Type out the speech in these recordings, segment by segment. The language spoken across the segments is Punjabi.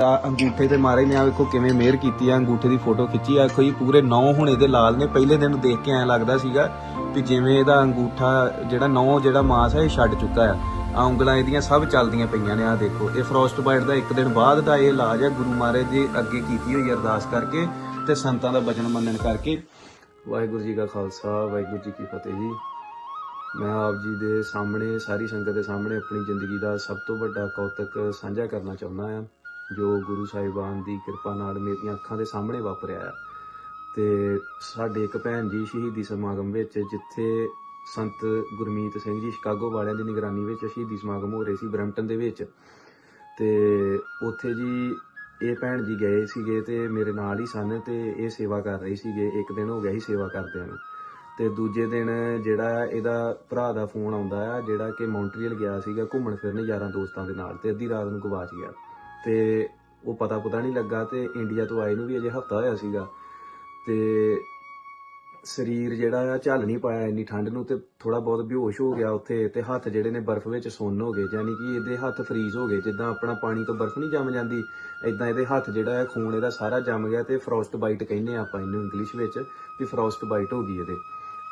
ਅੰਗੂਠੇ ਤੇ ਮਾਰੇ ਨੇ ਆ ਵੇਖੋ ਕਿਵੇਂ ਮਿਹਰ ਕੀਤੀ ਆ, ਅੰਗੂਠੇ ਦੀ ਫੋਟੋ ਖਿੱਚੀ ਆ। ਕੋਈ ਪੂਰੇ ਨੌ ਹੁਣ ਇਹਦੇ ਲਾਲ ਨੇ, ਪਹਿਲੇ ਦਿਨ ਦੇਖ ਕੇ ਐਂ ਲੱਗਦਾ ਸੀਗਾ ਵੀ ਜਿਵੇਂ ਇਹਦਾ ਅੰਗੂਠਾ ਜਿਹੜਾ ਨੌ ਜਿਹੜਾ ਮਾਸ ਹੈ ਇਹ ਛੱਡ ਚੁੱਕਾ ਆ। ਆ ਉਂਗਲਾਂ ਇਹਦੀਆਂ ਸਭ ਚੱਲਦੀਆਂ ਪਈਆਂ ਨੇ ਆ ਦੇਖੋ। ਇਹ ਫਰੋਸਟ ਬਾਈਟ ਦਾ ਇੱਕ ਦਿਨ ਬਾਅਦ ਦਾ ਇਹ ਇਲਾਜ ਹੈ ਗੁਰੂ ਮਹਾਰਾਜ ਦੀ ਅੱਗੇ ਕੀਤੀ ਹੋਈ ਅਰਦਾਸ ਕਰਕੇ ਤੇ ਸੰਤਾਂ ਦਾ ਬਚਨ ਮੰਨਣ ਕਰਕੇ। ਵਾਹਿਗੁਰੂ ਜੀ ਕਾ ਖਾਲਸਾ, ਵਾਹਿਗੁਰੂ ਜੀ ਕੀ ਫਤਿਹ ਜੀ। ਮੈਂ ਆਪ ਜੀ ਦੇ ਸਾਹਮਣੇ, ਸਾਰੀ ਸੰਗਤ ਦੇ ਸਾਹਮਣੇ ਆਪਣੀ ਜ਼ਿੰਦਗੀ ਦਾ ਸਭ ਤੋਂ ਵੱਡਾ ਕੌਤਕ ਸਾਂਝਾ ਕਰਨਾ ਚਾਹੁੰਦਾ ਹਾਂ ਜੋ ਗੁਰੂ ਸਾਹਿਬਾਨ ਦੀ ਕਿਰਪਾ ਨਾਲ ਮੇਰੀਆਂ ਅੱਖਾਂ ਦੇ ਸਾਹਮਣੇ ਵਾਪਰਿਆ ਆ। ਤੇ ਸਾਡੇ ਇੱਕ ਭੈਣ ਜੀ ਸ਼ਹੀਦੀ ਸਮਾਗਮ ਵਿੱਚ, ਜਿੱਥੇ ਸੰਤ ਗੁਰਮੀਤ ਸਿੰਘ ਜੀ ਸ਼ਿਕਾਗੋ ਵਾਲਿਆਂ ਦੀ ਨਿਗਰਾਨੀ ਵਿੱਚ ਸ਼ਹੀਦੀ ਸਮਾਗਮ ਹੋ ਰਹੇ ਸੀ ਬਰੈਂਪਟਨ ਦੇ ਵਿੱਚ। ਤੇ ਉੱਥੇ ਜੀ ਇਹ ਭੈਣ ਜੀ ਗਏ ਸੀਗੇ ਤੇ ਮੇਰੇ ਨਾਲ ਹੀ ਸਨ ਤੇ ਇਹ ਸੇਵਾ ਕਰ ਰਹੇ ਸੀਗੇ। ਇੱਕ ਦਿਨ ਹੋ ਗਿਆ ਹੀ ਸੇਵਾ ਕਰਦਿਆਂ ਨੂੰ। ਤੇ ਦੂਜੇ ਦਿਨ ਜਿਹੜਾ ਇਹਦਾ ਭਰਾ ਦਾ ਫੋਨ ਆਉਂਦਾ ਆ, ਜਿਹੜਾ ਕਿ ਮੌਂਟਰੀਅਲ ਗਿਆ ਸੀਗਾ ਘੁੰਮਣ ਫਿਰਨ ਯਾਰਾਂ ਦੋਸਤਾਂ ਦੇ ਨਾਲ ਤੇ ਅੱਧੀ ਰਾਤ ਨੂੰ ਗਵਾਚ ਗਿਆ। ਤੇ ਉਹ ਪਤਾ ਪਤਾ ਨਹੀਂ ਲੱਗਾ ਤੇ ਇੰਡੀਆ ਤੋਂ ਆਏ ਨੂੰ ਵੀ ਅਜੇ ਹਫਤਾ ਹੋਇਆ ਸੀਗਾ। ਤੇ ਸਰੀਰ ਜਿਹੜਾ ਆ, ਝੱਲ ਨਹੀਂ ਪਾਇਆ ਇੰਨੀ ਠੰਡ ਨੂੰ ਤੇ ਥੋੜਾ ਬਹੁਤ ਬੇਹੋਸ਼ ਹੋ ਗਿਆ ਉੱਥੇ ਤੇ ਹੱਥ ਜਿਹੜੇ ਨੇ ਬਰਫ਼ ਵਿੱਚ ਸੁੰਨ ਹੋ ਗਏ ਯਾਨੀ ਕਿ ਇਹਦੇ ਹੱਥ ਫਰੀਜ਼ ਹੋ ਗਏ, ਜਿੱਦਾਂ ਆਪਣਾ ਪਾਣੀ ਤੋਂ ਬਰਫ਼ ਨਹੀਂ ਜੰਮ ਜਾਂਦੀ ਇਦਾਂ ਇਹਦੇ ਹੱਥ ਜਿਹੜਾ ਆ, ਖੂਨ ਇਹਦਾ ਸਾਰਾ ਜੰਮ ਗਿਆ ਤੇ ਫਰੋਸਟ ਬਾਈਟ ਕਹਿੰਦੇ ਆ ਆਪਾਂ ਇਹਨੂੰ ਇੰਗਲਿਸ਼ ਵਿੱਚ, ਵੀ ਫਰੋਸਟ ਬਾਈਟ ਹੋ ਗਈ ਇਹਦੇ।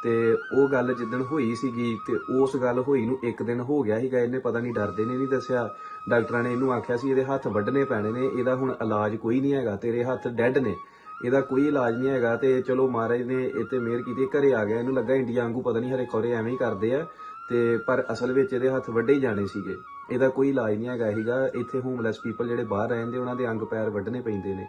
ਤੇ ਉਹ ਗੱਲ ਜਿੱਦਣ ਹੋਈ ਸੀਗੀ ਤੇ ਉਸ ਗੱਲ ਹੋਈ ਨੂੰ ਇੱਕ ਦਿਨ ਹੋ ਗਿਆ ਸੀਗਾ, ਇਹਨੇ ਪਤਾ ਨਹੀਂ ਡਰਦੇ ਨੇ ਨਹੀਂ ਦੱਸਿਆ। ਡਾਕਟਰਾਂ ਨੇ ਇਹਨੂੰ ਆਖਿਆ ਸੀ ਇਹਦੇ ਹੱਥ ਵੱਢਣੇ ਪੈਣੇ ਨੇ, ਇਹਦਾ ਹੁਣ ਇਲਾਜ ਕੋਈ ਨਹੀਂ ਹੈਗਾ, ਤੇਰੇ ਹੱਥ ਡੈੱਡ ਨੇ। ਇਹਦਾ ਕੋਈ ਇਲਾਜ ਨਹੀਂ ਹੈਗਾ ਤੇ ਚਲੋ ਮਹਾਰਾਜ ਨੇ ਇਹ ਤੇ ਮਿਹਰ ਕੀਤੀ, ਘਰੇ ਆ ਗਿਆ, ਇਹਨੂੰ ਲੱਗਾ ਇੰਡੀਆ ਵਾਂਗੂ ਪਤਾ ਨਹੀਂ ਹਰੇ ਖੋਰੇ ਐਵੇਂ ਹੀ ਕਰਦੇ ਆ। ਤੇ ਪਰ ਅਸਲ ਵਿੱਚ ਇਹਦੇ ਹੱਥ ਵੱਡੇ ਹੀ ਜਾਣੇ ਸੀਗੇ। ਇਹਦਾ ਕੋਈ ਇਲਾਜ ਨਹੀਂ ਹੈਗਾ ਸੀਗਾ ਇੱਥੇ ਹੋਮਲੈਸ ਪੀਪਲ ਜਿਹੜੇ ਬਾਹਰ ਰਹਿੰਦੇ, ਉਹਨਾਂ ਦੇ ਅੰਗ ਪੈਰ ਵੱਢਣੇ ਪੈਂਦੇ ਨੇ।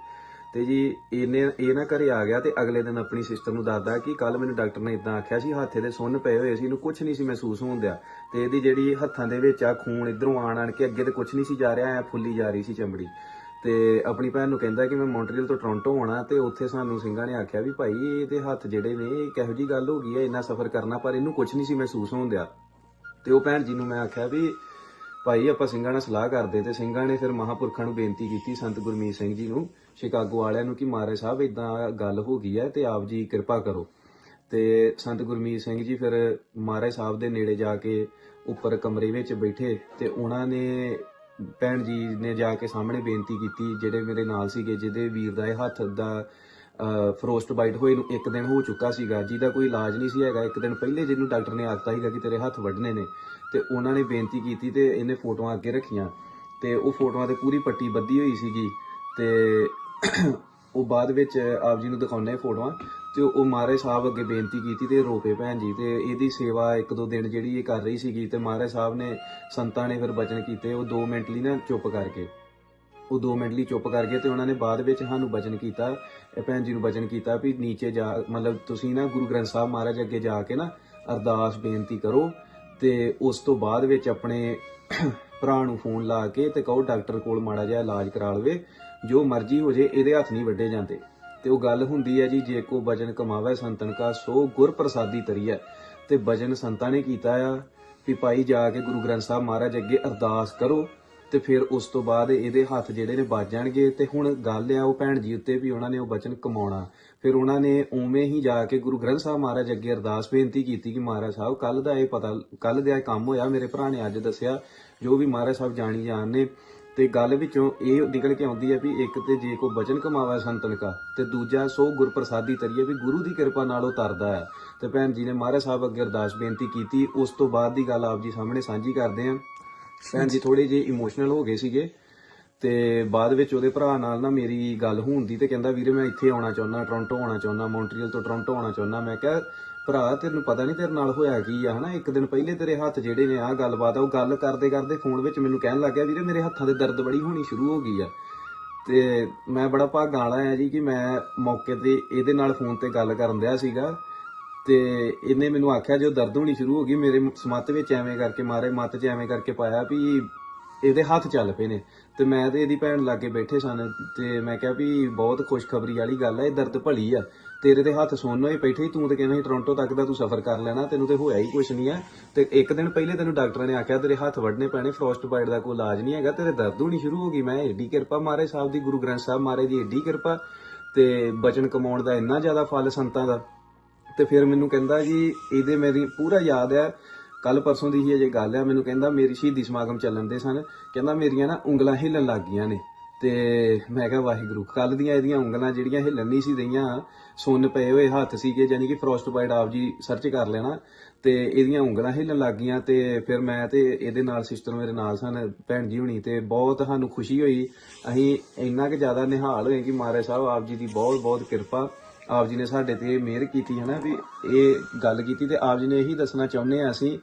ਤੇ ਜੀ ਇਹਨੇ, ਇਹ ਨਾ ਘਰੇ ਆ ਗਿਆ ਤੇ ਅਗਲੇ ਦਿਨ ਆਪਣੀ ਸਿਸਟਰ ਨੂੰ ਦੱਸਦਾ ਕਿ ਕੱਲ ਮੈਨੂੰ ਡਾਕਟਰ ਨੇ ਇਦਾਂ ਆਖਿਆ ਸੀ, ਹੱਥੇ ਦੇ ਸੁੰਨ ਪਏ ਹੋਏ ਸੀ, ਇਹਨੂੰ ਕੁਝ ਨਹੀਂ ਸੀ ਮਹਿਸੂਸ ਹੁੰਦਿਆ ਤੇ ਇਹਦੀ ਜਿਹੜੀ ਹੱਥਾਂ ਦੇ ਵਿੱਚ ਆ ਖੂਨ ਇਧਰੋਂ ਆਣ ਆਣ ਕੇ ਅੱਗੇ ਤੇ ਕੁਝ ਨਹੀਂ ਸੀ ਜਾ ਰਿਹਾ, ਐ ਫੁੱਲੀ ਜਾ ਰਹੀ ਸੀ ਚਮੜੀ। ਤੇ ਆਪਣੀ ਭੈਣ ਨੂੰ ਕਹਿੰਦਾ ਕਿ ਮੈਂ ਮੌਂਟਰੀਅਲ ਤੋਂ ਟੋਰਾਂਟੋ ਆਉਣਾ ਤੇ ਉੱਥੇ ਸਾਨੂੰ ਸਿੰਘਾਂ ਨੇ ਆਖਿਆ ਵੀ ਭਾਈ ਇਹਦੇ ਹੱਥ ਜਿਹੜੇ ਨੇ, ਇਹ ਕਿਹੋ ਜੀ ਗੱਲ ਹੋ ਗਈ ਹੈ, ਇੰਨਾ ਸਫ਼ਰ ਕਰਨਾ, ਪਰ ਇਹਨੂੰ ਕੁਝ ਨਹੀਂ ਸੀ ਮਹਿਸੂਸ ਹੁੰਦਿਆ ਤੇ ਉਹ ਭੈਣ ਜੀ ਨੂੰ ਮੈਂ ਆਖਿਆ ਵੀ ਭਾਈ, ਆਪਾਂ ਸਿੰਘਾਂ ਨਾਲ ਸਲਾਹ ਕਰਦੇ ਤੇ ਸਿੰਘਾਂ ਨੇ ਫਿਰ ਮਹਾਪੁਰਖਾਂ ਨੂੰ ਬੇਨਤੀ ਕੀਤੀ ਸੰਤ ਗੁਰਮੀਤ ਸਿੰਘ ਜੀ ਨੂੰ, ਸ਼ਿਕਾਗੋ ਵਾਲਿਆਂ ਨੂੰ ਕਿ ਮਹਾਰਾਜ ਸਾਹਿਬ ਇਦਾਂ ਗੱਲ ਹੋ ਗਈ ਹੈ ਤੇ ਆਪ ਜੀ ਕਿਰਪਾ ਕਰੋ। ਤੇ ਸੰਤ ਗੁਰਮੀਤ ਸਿੰਘ ਜੀ ਫਿਰ ਮਹਾਰਾਜ ਸਾਹਿਬ ਦੇ ਨੇੜੇ ਜਾ ਕੇ ਉੱਪਰ ਕਮਰੇ ਵਿੱਚ ਬੈਠੇ ਤੇ ਉਹਨਾਂ ਨੇ, ਭੈਣ ਜੀ ਨੇ ਜਾ ਕੇ ਸਾਹਮਣੇ ਬੇਨਤੀ ਕੀਤੀ, ਜਿਹੜੇ ਮੇਰੇ ਨਾਲ ਸੀਗੇ, ਜਿਹਦੇ ਵੀਰ ਦਾ ਇਹ ਹੱਥ ਦਾ ਫਰੋਸਟ ਬਾਈਟ ਹੋਏ ਨੂੰ ਇੱਕ ਦਿਨ ਹੋ ਚੁੱਕਾ ਸੀਗਾ, ਜਿਹਦਾ ਕੋਈ ਇਲਾਜ ਨਹੀਂ ਸੀ ਹੈਗਾ। ਇੱਕ ਦਿਨ ਪਹਿਲੇ ਜਿਹਨੂੰ ਡਾਕਟਰ ਨੇ ਆਖਤਾ ਸੀਗਾ ਕਿ ਤੇਰੇ ਹੱਥ ਵੱਢਣੇ ਨੇ, ਤੇ ਉਹਨਾਂ ਨੇ ਬੇਨਤੀ ਕੀਤੀ ਤੇ ਇਹਨੇ ਫੋਟੋਆਂ ਅੱਗੇ ਰੱਖੀਆਂ। ਤੇ ਉਹ ਫੋਟੋਆਂ ਤੇ ਪੂਰੀ ਪੱਟੀ ਬੱਧੀ ਹੋਈ ਸੀਗੀ ਤੇ ਉਹ ਬਾਅਦ ਵਿੱਚ ਆਪ ਜੀ ਨੂੰ ਦਿਖਾਉਂਦੇ ਫੋਟੋਆਂ, ਤੇ ਉਹ ਮਹਾਰਾਜ ਸਾਹਿਬ ਅੱਗੇ ਬੇਨਤੀ ਕੀਤੀ ਤੇ ਰੋਪੇ ਭੈਣ ਜੀ, ਤੇ ਇਹਦੀ ਸੇਵਾ ਇੱਕ ਦੋ ਦਿਨ ਜਿਹੜੀ ਇਹ ਕਰ ਰਹੀ ਸੀਗੀ, ਤੇ ਮਹਾਰਾਜ ਸਾਹਿਬ ਨੇ ਸੰਤਾਂ ਨੇ ਫਿਰ ਬਚਨ ਕੀਤੇ, ਉਹ 2 ਮਿੰਟ ਲਈ ਨਾ ਚੁੱਪ ਕਰਕੇ। ਉਹ 2 ਮਿੰਟ ਲਈ ਚੁੱਪ ਕਰ ਗਏ ਤੇ ਉਹਨਾਂ ਨੇ ਬਾਅਦ ਵਿੱਚ ਸਾਨੂੰ ਬਚਨ ਕੀਤਾ, ਇਹ ਭੈਣ ਜੀ ਨੂੰ ਬਚਨ ਕੀਤਾ ਵੀ ਨੀਚੇ ਜਾ, ਮਤਲਬ ਤੁਸੀਂ ਨਾ ਗੁਰੂ ਗ੍ਰੰਥ ਸਾਹਿਬ ਮਹਾਰਾਜ ਅੱਗੇ ਜਾ ਕੇ ਨਾ ਅਰਦਾਸ ਬੇਨਤੀ ਕਰੋ ਤੇ ਉਸ ਤੋਂ ਬਾਅਦ ਵਿੱਚ ਆਪਣੇ ਭਰਾ ਨੂੰ ਫੋਨ ਲਾ ਕੇ ਤੇ ਕਹੋ ਡਾਕਟਰ ਕੋਲ ਮਾੜਾ ਜਿਹਾ ਇਲਾਜ ਕਰਾ ਲਵੇ, ਜੋ ਮਰਜ਼ੀ ਹੋ ਜੇ, ਇਹਦੇ ਹੱਥ ਨਹੀਂ ਵੱਡੇ ਜਾਂਦੇ। ਤੇ ਉਹ ਗੱਲ ਹੁੰਦੀ ਹੈ ਜੀ, ਜੇ ਕੋ ਵਜਨ ਕਮਾਵੇ ਸੰਤਨ ਕਾ, ਸੋ ਗੁਰ ਪ੍ਰਸਾਦੀ ਤਰੀਐ ਤੇ ਵਜਨ ਸੰਤਾਂ ਨੇ ਕੀਤਾ ਆ ਵੀ ਭਾਈ ਜਾ ਕੇ ਗੁਰੂ ਗ੍ਰੰਥ ਸਾਹਿਬ ਮਹਾਰਾਜ ਅੱਗੇ ਅਰਦਾਸ ਕਰੋ ਤੇ ਫਿਰ ਉਸ ਤੋਂ ਬਾਅਦ ਇਹਦੇ ਹੱਥ ਜਿਹੜੇ ਨੇ ਵੱਜ ਜਾਣਗੇ ਤੇ ਹੁਣ ਗੱਲ ਆ ਉਹ ਭੈਣ ਜੀ ਉੱਤੇ ਵੀ ਉਹਨਾਂ ਨੇ ਉਹ ਬਚਨ ਕਮਾਉਣਾ। ਫਿਰ ਉਹਨਾਂ ਨੇ ਉਵੇਂ ਹੀ ਜਾ ਕੇ ਗੁਰੂ ਗ੍ਰੰਥ ਸਾਹਿਬ ਮਹਾਰਾਜ ਅੱਗੇ ਅਰਦਾਸ ਬੇਨਤੀ ਕੀਤੀ ਕਿ ਮਹਾਰਾਜ ਸਾਹਿਬ ਕੱਲ ਦਾ ਇਹ ਪਤਾ ਕੱਲ ਦਾ ਇਹ ਕੰਮ ਹੋਇਆ, ਮੇਰੇ ਭਰਾ ਨੇ ਅੱਜ ਦੱਸਿਆ, ਜੋ ਵੀ ਮਹਾਰਾਜ ਸਾਹਿਬ ਜਾਣੀ ਜਾਣ ਨੇ। ਤੇ ਗੱਲ ਵਿੱਚੋਂ ਇਹ ਨਿਕਲ ਕੇ ਆਉਂਦੀ ਹੈ ਵੀ ਇੱਕ ਤੇ ਜੇ ਕੋ ਬਚਨ ਕਮਾਵਾ ਸੰਤਨ ਕਾ ਤੇ ਦੂਜਾ ਸੋ ਗੁਰ ਪ੍ਰਸਾਦੀ ਤਰੀਏ ਵੀ ਗੁਰੂ ਦੀ ਕਿਰਪਾ ਨਾਲ ਉਹ ਤਰਦਾ ਹੈ ਤੇ ਭੈਣ ਜੀ ਨੇ ਮਹਾਰਾਜ ਸਾਹਿਬ ਅੱਗੇ ਅਰਦਾਸ ਬੇਨਤੀ ਕੀਤੀ, ਉਸ ਤੋਂ ਬਾਅਦ ਦੀ ਗੱਲ ਆਪ ਜੀ ਸਾਹਮਣੇ ਸਾਂਝੀ ਕਰਦੇ ਆਂ। ਭੈਣ ਜੀ ਥੋੜੇ ਜਿਹੇ ਇਮੋਸ਼ਨਲ ਹੋ ਗਏ ਸੀਗੇ ਤੇ ਬਾਅਦ ਵਿੱਚ ਉਹਦੇ ਭਰਾ ਨਾਲ ਨਾ ਮੇਰੀ ਗੱਲ ਹੋਣ ਦੀ ਤੇ ਕਹਿੰਦਾ, ਵੀਰੇ, ਮੈਂ ਇੱਥੇ ਆਉਣਾ ਚਾਹੁੰਦਾ ਟੋਰਾਂਟੋ ਆਉਣਾ ਚਾਹੁੰਦਾ ਮੌਂਟਰੀਅਲ ਤੋਂ ਟੋਰਾਂਟੋ ਆਉਣਾ ਚਾਹੁੰਦਾ। ਮੈਂ ਕਿਹਾ, ਭਰਾ, ਤੈਨੂੰ ਪਤਾ ਨਹੀਂ ਤੇਰੇ ਨਾਲ ਹੋਇਆ ਕੀ ਆ, ਹਨਾ? ਇੱਕ ਦਿਨ ਪਹਿਲੇ ਤੇਰੇ ਹੱਥ ਜਿਹੜੇ ਨੇ ਆਹ ਗੱਲਬਾਤ ਆ, ਉਹ ਗੱਲ ਕਰਦੇ ਕਰਦੇ ਫੋਨ ਵਿੱਚ ਮੈਨੂੰ ਕਹਿਣ ਲੱਗ ਗਿਆ, ਵੀਰੇ, ਮੇਰੇ ਹੱਥਾਂ ਦੇ ਦਰਦ ਬੜੀ ਹੋਣੀ ਸ਼ੁਰੂ ਹੋ ਗਈ ਆ। ਤੇ ਮੈਂ ਬੜਾ ਭਾਗਾਂ ਵਾਲਾ ਆ ਜੀ ਕਿ ਮੈਂ ਮੌਕੇ ਤੇ ਇਹਦੇ ਨਾਲ ਫੋਨ ਤੇ ਗੱਲ ਕਰਨ ਦਿਆ ਸੀਗਾ। ਤੇ ਇਹਨੇ ਮੈਨੂੰ ਆਖਿਆ ਜੋ ਦਰਦ ਹੋਣੀ ਸ਼ੁਰੂ ਹੋ ਗਈ, ਮੇਰੇ ਸਮੱਤ ਵਿੱਚ ਐਵੇਂ ਕਰਕੇ, ਮਾਰੇ ਮੱਤ 'ਚ ਐਵੇਂ ਕਰਕੇ ਪਾਇਆ ਵੀ ਇਹਦੇ ਹੱਥ ਚੱਲ ਪਏ ਨੇ। ਤੇ ਮੈਂ ਤੇ ਇਹਦੀ ਭੈਣ ਲਾਗੇ ਬੈਠੇ ਸਨ ਤੇ ਮੈਂ ਕਿਹਾ ਵੀ ਬਹੁਤ ਖੁਸ਼ਖਬਰੀ ਵਾਲੀ ਗੱਲ ਹੈ ਇਹ ਦਰਦ ਭਲੀ ਆ। ਤੇਰੇ ਤੇ ਹੱਥ ਸੁੰਨ ਹੋਏ ਬੈਠੇ ਤੂੰ ਤੇ ਕਹਿੰਦਾ ਸੀ ਟੋਰਾਂਟੋ ਤੱਕ ਦਾ ਤੂੰ ਸਫ਼ਰ ਕਰ ਲੈਣਾ, ਤੈਨੂੰ ਤੇ ਹੋਇਆ ਹੀ ਕੁਛ ਨਹੀਂ ਹੈ ਤੇ ਇੱਕ ਦਿਨ ਪਹਿਲੇ ਤੈਨੂੰ ਡਾਕਟਰਾਂ ਨੇ ਆਖਿਆ, ਤੇਰੇ ਹੱਥ ਵੱਢਣੇ ਪੈਣੇ ਫਰੋਸਟ ਬਾਈਟ ਦਾ ਕੋਈ ਇਲਾਜ ਨਹੀਂ ਹੈਗਾ, ਤੇਰੇ ਦਰਦ ਹੋਣੀ ਸ਼ੁਰੂ ਹੋ ਗਈ, ਮੈਂ ਏਡੀ ਕਿਰਪਾ ਮਾਰੇ ਸਾਹਿਬ ਦੀ, ਗੁਰੂ ਗ੍ਰੰਥ ਸਾਹਿਬ ਮਾਰੇ ਦੀ ਏਡੀ ਕਿਰਪਾ। ਤੇ ਬਚਨ ਕਮਾਉਣ ਦਾ ਇੰਨਾ ਜ਼ਿਆਦਾ ਫਲ ਸੰਤਾਂ ਦਾ। ਤੇ ਫਿਰ ਮੈਨੂੰ ਕਹਿੰਦਾ ਜੀ, ਇਹਦੇ ਮੇਰੀ ਪੂਰਾ ਯਾਦ ਹੈ। ਕੱਲ ਪਰਸੋਂ ਦੀ ਹੀ ਅਜੇ ਗੱਲ ਆ ਮੈਨੂੰ ਕਹਿੰਦਾ, ਮੇਰੀ ਸ਼ਹੀਦੀ ਸਮਾਗਮ ਚੱਲਣ ਦੇ ਸਨ। ਕਹਿੰਦਾ, ਮੇਰੀਆਂ ਨਾ ਉਂਗਲਾਂ ਹਿੱਲਣ ਲੱਗ ਗਈਆਂ ਨੇ। ਤੇ ਮੈਂ ਕਿਹਾ, ਵਾਹਿਗੁਰੂ ਕੱਲ ਦੀਆਂ ਇਹਦੀਆਂ ਉਂਗਲਾਂ ਜਿਹੜੀਆਂ ਹਿੱਲਣ ਨਹੀਂ ਸੀ ਰਹੀਆਂ, ਸੁੰਨ ਪਏ ਹੋਏ ਹੱਥ ਸੀਗੇ ਯਾਨੀ ਕਿ ਫਰੋਸਟਬਾਈਟ ਆਪ ਜੀ ਸਰਚ ਕਰ ਲੈਣਾ। ਤੇ ਇਹਦੀਆਂ ਉਂਗਲਾਂ ਹਿੱਲਣ ਲੱਗ ਗਈਆਂ ਤੇ ਫਿਰ ਮੈਂ ਤੇ ਇਹਦੇ ਨਾਲ ਸਿਸਟਰ ਮੇਰੇ ਨਾਲ ਸਨ, ਭੈਣ ਜੀ ਹੁਣੀ ਤੇ ਬਹੁਤ ਸਾਨੂੰ ਖੁਸ਼ੀ ਹੋਈ। ਅਸੀਂ ਇੰਨਾ ਕਿ ਜ਼ਿਆਦਾ ਨਿਹਾਲ ਹੋਏ ਕਿ ਮਹਾਰਾਜ ਸਾਹਿਬ ਆਪ ਜੀ ਦੀ ਬਹੁਤ ਬਹੁਤ ਕਿਰਪਾ। ਆਪ ਜੀ ਨੇ ਸਾਡੇ ਤੇ ਮਿਹਰ ਕੀਤੀ ਹੈ ਨਾ ਵੀ ਇਹ ਗੱਲ ਕੀਤੀ ਤੇ ਆਪ ਜੀ ਨੇ ਇਹੀ ਦੱਸਣਾ ਚਾਹੁੰਦੇ ਆ ਅਸੀਂ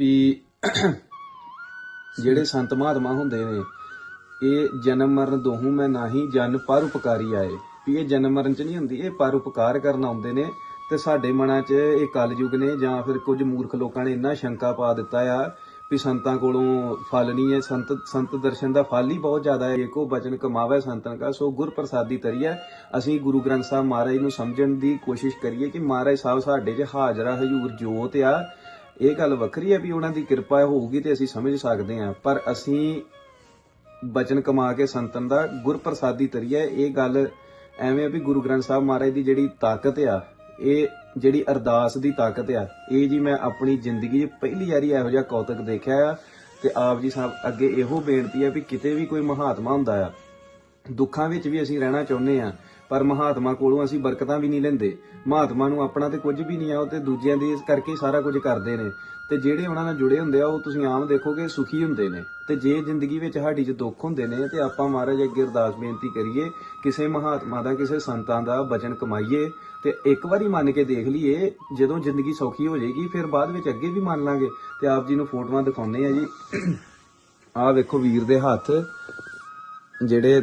ਵੀ ਜਿਹੜੇ ਸੰਤ ਮਹਾਤਮਾ ਹੁੰਦੇ ਨੇ ਇਹ ਜਨਮ ਮਰਨ ਦੋਹੂ ਮੈਂ ਨਾਹੀ ਜਨ ਪਰ ਉਪਕਾਰੀ ਆਏ। ਵੀ ਇਹ ਜਨਮ ਮਰਨ ਚ ਨਹੀਂ ਹੁੰਦੀ ਇਹ ਪਰ ਉਪਕਾਰ ਕਰਨ ਆਉਂਦੇ ਨੇ ਤੇ ਸਾਡੇ ਮਨਾਂ 'ਚ ਇਹ ਕਲਯੁਗ ਨੇ ਜਾਂ ਫਿਰ ਕੁਝ ਮੂਰਖ ਲੋਕਾਂ ਨੇ ਇੰਨਾ ਸ਼ੰਕਾ ਪਾ ਦਿੱਤਾ ਆ ਵੀ ਸੰਤਾਂ ਕੋਲੋਂ ਫਲ ਨਹੀਂ ਹੈ। ਸੰਤ ਸੰਤ ਦਰਸ਼ਨ ਦਾ ਫਲ ਹੀ ਬਹੁਤ ਜ਼ਿਆਦਾ ਹੈ। ਏਕੋ ਬਚਨ ਕਮਾਵੇ ਸੰਤਨ ਕਾ, ਸੋ ਗੁਰ ਪ੍ਰਸਾਦੀ ਤਰੀਐ। ਅਸੀਂ ਗੁਰੂ ਗ੍ਰੰਥ ਸਾਹਿਬ ਮਹਾਰਾਜ ਨੂੰ ਸਮਝਣ ਦੀ ਕੋਸ਼ਿਸ਼ ਕਰੀਏ ਕਿ ਮਹਾਰਾਜ ਸਾਹਿਬ ਸਾਡੇ 'ਚ ਹਾਜ਼ਰਾ ਹਜ਼ੂਰ ਜੋਤ ਆ। ਇਹ ਗੱਲ ਵੱਖਰੀ ਹੈ ਵੀ ਉਹਨਾਂ ਦੀ ਕਿਰਪਾ ਹੋਊਗੀ ਤੇ ਅਸੀਂ ਸਮਝ ਸਕਦੇ ਹਾਂ। ਪਰ ਅਸੀਂ ਬਚਨ ਕਮਾ ਕੇ ਸੰਤਨ ਦਾ ਗੁਰ ਪ੍ਰਸਾਦੀ ਤਰੀਏ ਇਹ ਗੱਲ ਐਵੇਂ ਆ ਵੀ ਗੁਰੂ ਗ੍ਰੰਥ ਸਾਹਿਬ ਮਹਾਰਾਜ ਦੀ ਜਿਹੜੀ ਤਾਕਤ ਆ, ਇਹ ਜਿਹੜੀ ਅਰਦਾਸ ਦੀ ਤਾਕਤ ਆ, ਇਹ ਜੀ ਮੈਂ ਆਪਣੀ ਜ਼ਿੰਦਗੀ 'ਚ ਪਹਿਲੀ ਵਾਰੀ ਇਹੋ ਜਿਹਾ ਕੌਤਕ ਦੇਖਿਆ ਆ ਤੇ ਆਪ ਜੀ ਸਾਹਿਬ ਅੱਗੇ ਇਹੋ ਬੇਨਤੀ ਆ ਵੀ ਕਿਤੇ ਵੀ ਕੋਈ ਮਹਾਤਮਾ ਹੁੰਦਾ ਆ, ਦੁੱਖਾਂ ਵਿੱਚ ਵੀ ਅਸੀਂ ਰਹਿਣਾ ਚਾਹੁੰਦੇ ਆ ਪਰ ਮਹਾਤਮਾ ਕੋਲੋਂ ਅਸੀਂ ਬਰਕਤਾਂ ਵੀ ਨਹੀਂ ਲੈਂਦੇ। ਮਹਾਤਮਾ ਨੂੰ ਆਪਣਾ ਤੇ ਕੁਝ ਵੀ ਨਹੀਂ ਆ, ਉਹ ਤੇ ਦੂਜਿਆਂ ਦੀ ਇਸ ਕਰਕੇ ਸਾਰਾ ਕੁਝ ਕਰਦੇ ਨੇ। ਤੇ ਜਿਹੜੇ ਉਹਨਾਂ ਨਾਲ ਜੁੜੇ ਹੁੰਦੇ ਆ, ਉਹ ਤੁਸੀਂ ਆਮ ਦੇਖੋਗੇ ਸੁਖੀ ਹੁੰਦੇ ਨੇ। ਤੇ ਜੇ ਜ਼ਿੰਦਗੀ ਵਿੱਚ ਸਾਡੀ 'ਚ ਦੁੱਖ ਹੁੰਦੇ ਨੇ, ਤੇ ਆਪਾਂ ਮਹਾਰਾਜ ਅੱਗੇ ਅਰਦਾਸ ਬੇਨਤੀ ਕਰੀਏ, ਕਿਸੇ ਮਹਾਤਮਾ ਦਾ, ਕਿਸੇ ਸੰਤਾਂ ਦਾ ਬਚਨ ਕਮਾਈਏ ਤੇ ਇੱਕ ਵਾਰੀ ਮੰਨ ਕੇ ਦੇਖ ਲਈਏ, ਜਦੋਂ ਜ਼ਿੰਦਗੀ ਸੌਖੀ ਹੋ ਜਾਏਗੀ, ਫਿਰ ਬਾਅਦ ਵਿੱਚ ਅੱਗੇ ਵੀ ਮੰਨ ਲਾਂਗੇ। ਤੇ ਆਪ ਜੀ ਨੂੰ ਫੋਟੋਆਂ ਦਿਖਾਉਂਦੇ ਆ ਜੀ। ਆਹ ਵੇਖੋ ਵੀਰ ਦੇ ਹੱਥ, ਜਿਹੜੇ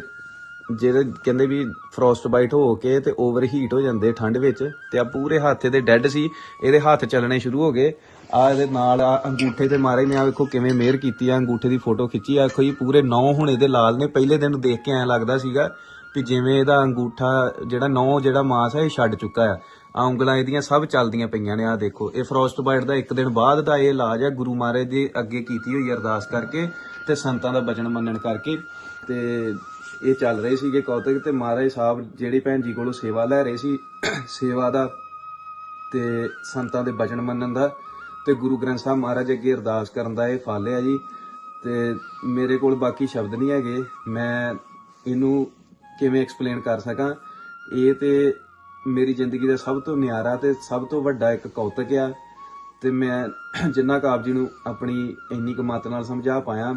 ਜਿਹੜੇ ਕਹਿੰਦੇ ਵੀ ਫਰੋਸਟ ਬਾਈਟ ਹੋ ਕੇ ਤੇ ਓਵਰ ਹੀਟ ਹੋ ਜਾਂਦੇ ਠੰਡ ਵਿੱਚ, ਤੇ ਆ ਪੂਰੇ ਹੱਥ ਇਹਦੇ ਡੈੱਡ ਸੀ, ਇਹਦੇ ਹੱਥ ਚੱਲਣੇ ਸ਼ੁਰੂ ਹੋ ਗਏ। ਆ ਇਹਦੇ ਨਾਲ ਆ ਅੰਗੂਠੇ ਤੇ ਮਾਰੇ ਨੇ ਆ ਵੇਖੋ ਕਿਵੇਂ ਮਿਹਰ ਕੀਤੀ ਆ, ਅੰਗੂਠੇ ਦੀ ਫੋਟੋ ਖਿੱਚੀ ਆ। ਕੋਈ ਪੂਰੇ ਨੌ ਹੁਣ ਇਹਦੇ ਲਾਲ ਨੇ, ਪਹਿਲੇ ਦਿਨ ਦੇਖ ਕੇ ਐਂ ਲੱਗਦਾ ਸੀਗਾ ਵੀ ਜਿਵੇਂ ਇਹਦਾ ਅੰਗੂਠਾ ਜਿਹੜਾ ਨੌ ਜਿਹੜਾ ਮਾਸ ਹੈ ਇਹ ਛੱਡ ਚੁੱਕਾ ਆ। ਆ ਉਂਗਲਾਂ ਇਹਦੀਆਂ ਸਭ ਚੱਲਦੀਆਂ ਪਈਆਂ ਨੇ, ਆ ਦੇਖੋ। ਇਹ ਫਰੋਸਟ ਬਾਈਟ ਦਾ ਇੱਕ ਦਿਨ ਬਾਅਦ ਦਾ ਇਹ ਇਲਾਜ ਆ, ਗੁਰੂ ਮਹਾਰਾਜ ਦੇ ਅੱਗੇ ਕੀਤੀ ਹੋਈ ਅਰਦਾਸ ਕਰਕੇ ਤੇ ਸੰਤਾਂ ਦਾ ਬਚਨ ਮੰਨਣ ਕਰਕੇ। ਤੇ ਇਹ ਚੱਲ ਰਹੇ ਸੀਗੇ ਕੌਤਕ ਤੇ ਮਹਾਰਾਜ ਸਾਹਿਬ ਜਿਹੜੀ ਭੈਣ ਜੀ ਕੋਲੋਂ ਸੇਵਾ ਲੈ ਰਹੇ ਸੀ, ਸੇਵਾ ਦਾ ਤੇ ਸੰਤਾਂ ਦੇ ਬਚਨ ਮੰਨਣ ਦਾ ਤੇ ਗੁਰੂ ਗ੍ਰੰਥ ਸਾਹਿਬ ਮਹਾਰਾਜ ਅੱਗੇ ਅਰਦਾਸ ਕਰਨ ਦਾ ਇਹ ਫਲ ਹੈ ਜੀ। ਤੇ ਮੇਰੇ ਕੋਲ ਬਾਕੀ ਸ਼ਬਦ ਨਹੀਂ ਹੈਗੇ। ਮੈਂ ਇਹਨੂੰ ਕਿਵੇਂ ਐਕਸਪਲੇਨ ਕਰ ਸਕਾਂ? ਇਹ ਤੇ ਮੇਰੀ ਜ਼ਿੰਦਗੀ ਦਾ ਸਭ ਤੋਂ ਨਿਆਰਾ ਤੇ ਸਭ ਤੋਂ ਵੱਡਾ ਇੱਕ ਕੌਤਕ ਆ। ਤੇ ਮੈਂ ਜਿੰਨਾ ਕੁ ਜੀ ਨੂੰ ਆਪਣੀ ਇੰਨੀ ਕੁ ਮਤ ਨਾਲ ਸਮਝਾ ਪਾਇਆ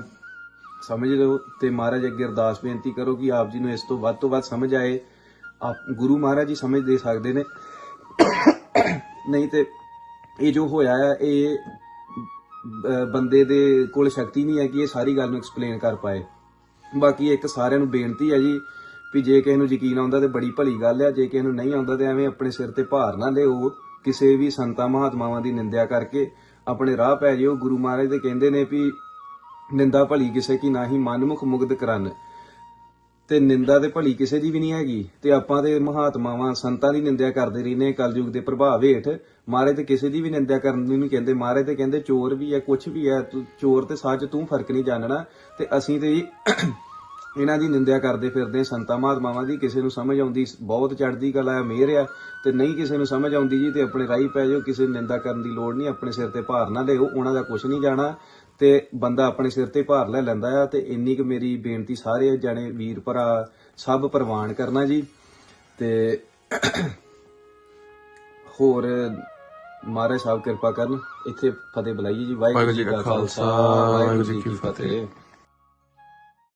ਸਮਝ ਲਓ ਤੇ ਮਹਾਰਾਜ ਅੱਗੇ ਅਰਦਾਸ ਬੇਨਤੀ ਕਰੋ ਕਿ ਆਪ ਜੀ ਨੂੰ ਇਸ ਤੋਂ ਵੱਧ ਤੋਂ ਵੱਧ ਸਮਝ ਆਏ। ਆਪ ਗੁਰੂ ਮਹਾਰਾਜ ਜੀ ਸਮਝ ਦੇ ਸਕਦੇ ਨੇ। ਨਹੀਂ ਤੇ ਇਹ ਜੋ ਹੋਇਆ ਹੈ ਇਹ ਬੰਦੇ ਦੇ ਕੋਲ ਸ਼ਕਤੀ ਨਹੀਂ ਹੈ ਕਿ ਇਹ ਸਾਰੀ ਗੱਲ ਨੂੰ ਐਕਸਪਲੇਨ ਕਰ ਪਾਏ। ਬਾਕੀ ਇੱਕ ਸਾਰਿਆਂ ਨੂੰ ਬੇਨਤੀ ਹੈ ਜੀ ਵੀ ਜੇ ਕਿਸੇ ਨੂੰ ਯਕੀਨ ਆਉਂਦਾ ਤੇ ਬੜੀ ਭਲੀ ਗੱਲ ਹੈ ਜੇ ਕਿਸੇ ਨੂੰ ਨਹੀਂ ਆਉਂਦਾ ਤੇ ਐਵੇਂ ਆਪਣੇ ਸਿਰ ਤੇ ਭਾਰ ਨਾ ਲਿਓ ਕਿਸੇ ਵੀ ਸੰਤਾਂ, ਮਹਾਤਮਾਵਾਂ ਦੀ ਨਿੰਦਿਆ ਕਰਕੇ ਆਪਣੇ ਰਾਹ ਪੈ ਜਿਓ। ਗੁਰੂ ਮਹਾਰਾਜ ਦੇ ਕਹਿੰਦੇ ਨੇ ਵੀ ਨਿੰਦਾ ਭਲੀ ਕਿਸੇ ਕੀ ਨਾਹੀ ਮਨਮੁਖ ਮੁਗਧ ਕਰਨ। ਤੇ ਨਿੰਦਾ ਤੇ ਭਲੀ ਕਿਸੇ ਦੀ ਵੀ ਨਹੀਂ ਹੈਗੀ। ਤੇ ਆਪਾਂ ਤੇ ਮਹਾਤਮਾਵਾਂ ਸੰਤਾਂ ਦੀ ਨਿੰਦਿਆ ਕਰਦੇ ਰਹਿੰਦੇ ਕਲਯੁਗ ਦੇ ਪ੍ਰਭਾਵ ਹੇਠ। ਮਾਰੇ ਤੇ ਕਿਸੇ ਦੀ ਵੀ ਨਿੰਦਿਆ ਕਰਨ ਨੂੰ ਨਹੀਂ ਕਹਿੰਦੇ। ਮਾਰੇ ਤੇ ਕਹਿੰਦੇ ਚੋਰ ਵੀ ਹੈ ਕੁਝ ਵੀ ਹੈ ਚੋਰ ਤੇ ਸੱਚ ਤੂੰ ਫ਼ਰਕ ਨਹੀਂ ਜਾਣਨਾ। ਤੇ ਅਸੀਂ ਤੇ ਇਹਨਾਂ ਦੀ ਨਿੰਦਿਆ ਕਰਦੇ ਫਿਰਦੇ ਸੰਤਾਂ ਮਹਾਤਮਾਵਾਂ ਦੀ ਕਿਸੇ ਨੂੰ ਸਮਝ ਆਉਂਦੀ, ਬਹੁਤ ਚੜ੍ਹਦੀ ਕਲਾ ਹੈ ਮਿਹਰ ਆ। ਤੇ ਨਹੀਂ ਕਿਸੇ ਨੂੰ ਸਮਝ ਆਉਂਦੀ ਜੀ, ਤੇ ਆਪਣੇ ਰਾਹੀ ਪੈ ਜਾਓ। ਕਿਸੇ ਨੂੰ ਨਿੰਦਾ ਕਰਨ ਦੀ ਲੋੜ ਨਹੀਂ, ਆਪਣੇ ਸਿਰ ਤੇ ਭਾਰ ਨਾ ਲਿਓ ਉਹਨਾਂ ਦਾ ਕੁਝ ਨਹੀਂ ਜਾਣਾ। ਤੇ ਬੰਦਾ ਆਪਣੇ ਸਿਰ ਤੇ ਭਾਰ ਲੈ ਲੈਂਦਾ ਆ ਤੇ ਇੰਨੀ ਕੁ ਮੇਰੀ ਬੇਨਤੀ ਸਾਰੇ ਜਣੇ ਵੀਰ ਭਰਾ ਸਭ ਪ੍ਰਵਾਨ ਕਰਨਾ ਜੀ। ਤੇ ਹੋਰ ਮਹਾਰਾਜ ਸਾਹਿਬ ਕਿਰਪਾ ਕਰਨ। ਇੱਥੇ ਫਤਿਹ ਬੁਲਾਈਏ ਜੀ। ਵਾਹਿਗੁਰੂ ਜੀ ਕਾ ਖਾਲਸਾ ਵਾਹਿਗੁਰੂ ਜੀ ਕੀ ਫਤਿਹ।